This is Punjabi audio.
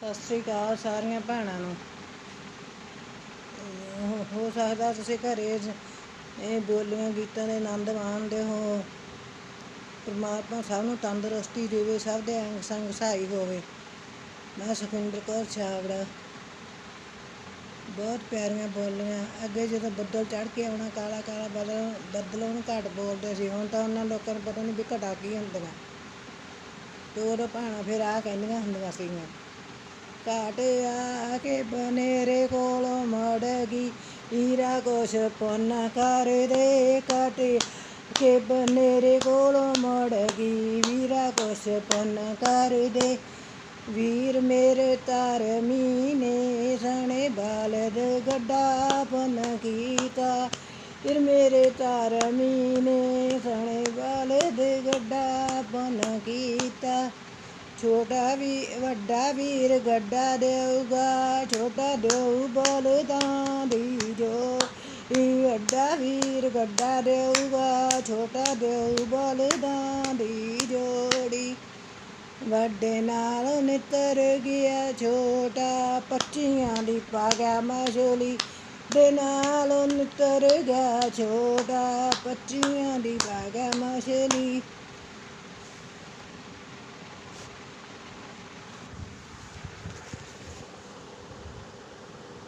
ਸਤਿ ਸ੍ਰੀ ਅਕਾਲ ਸਾਰੀਆਂ ਭੈਣਾਂ ਨੂੰ। ਹੋ- ਸਕਦਾ ਤੁਸੀਂ ਘਰੇ ਇਹ ਬੋਲੀਆਂ ਗੀਤਾਂ ਦੇ ਆਨੰਦ ਮਾਣਦੇ ਹੋ। ਪਰਮਾਤਮਾ ਸਭ ਨੂੰ ਤੰਦਰੁਸਤੀ ਦੇਵੇ, ਸਭ ਦੇ ਅੰਗ ਸੰਗ ਸਹਾਈ ਹੋਵੇ। ਮੈਂ ਸੁਖਿੰਦਰ ਕੌਰ ਛਾਗੜਾ ਬਹੁਤ ਪਿਆਰੀਆਂ ਬੋਲੀਆਂ। ਅੱਗੇ ਜਦੋਂ ਬੱਦਲ ਚੜ ਕੇ ਆਉਣਾ, ਕਾਲਾ ਕਾਲਾ ਬਦਲ, ਬੱਦਲ ਉਹਨੂੰ ਘੱਟ ਬੋਲਦੇ ਸੀ। ਹੁਣ ਤਾਂ ਉਹਨਾਂ ਲੋਕਾਂ ਨੂੰ ਪਤਾ ਨਹੀਂ ਵੀ ਘਟਾ ਕੀ ਹੁੰਦੀਆਂ ਤੇ ਉਦੋਂ ਭਾਣਾ ਫਿਰ ਆ ਕਹਿੰਦੀਆਂ ਹੁੰਦੀਆਂ ਸੀਗੀਆਂ। ਘਾਟ ਆ ਕੇ ਬਨੇਰੇ ਕੋਲ ਮੜ ਗਈ। ਹੀਰਾ ਕੁਛ ਪੁੰਨ ਕਰਦੇ ਘਾਟ ਕੇ ਬਨੇਰੇ ਕੋਲੋਂ ਮੜ ਗਈ। ਵੀਰਾ ਕੁਛ ਪੁੰਨ ਕਰਦੇ ਵੀਰ ਮੇਰੇ ਧਰਮੀ ਨੇ ਸਣੇ ਬਾਲਦ ਗੱਡਾ ਪੁੰਨ ਕੀਤਾ। ਫਿਰ ਮੇਰੇ ਧਰਮੀ ਨੇ ਸਣੇ ਬਾਲਦ ਗੱਡਾ ਪੁੰਨ ਕੀਤਾ। ਛੋਟਾ ਵੀ, ਵੱਡਾ ਵੀਰ ਗੱਡਾ ਦੇਊਗਾ, ਛੋਟਾ ਦੇਊ ਬਲਦਾਂ ਦੀ ਜੋ ਈ ਵੱਡਾ ਵੀਰ ਗੱਡਾ ਦੇਊਗਾ, ਛੋਟਾ ਦੇਊ ਬਲਦਾਂ ਦੀ ਜੋੜੀ ਵੱਡੇ ਨਾਲ ਨਿਤਰ ਗਿਆ ਛੋਟਾ, ਪੱਚੀਆਂ ਦੀ ਪਾ ਗਿਆ ਦੇ ਨਾਲ ਨਿਤਰ ਗਿਆ ਛੋਟਾ, ਪੱਚੀਆਂ ਦੀ ਪਾ ਗਿਆ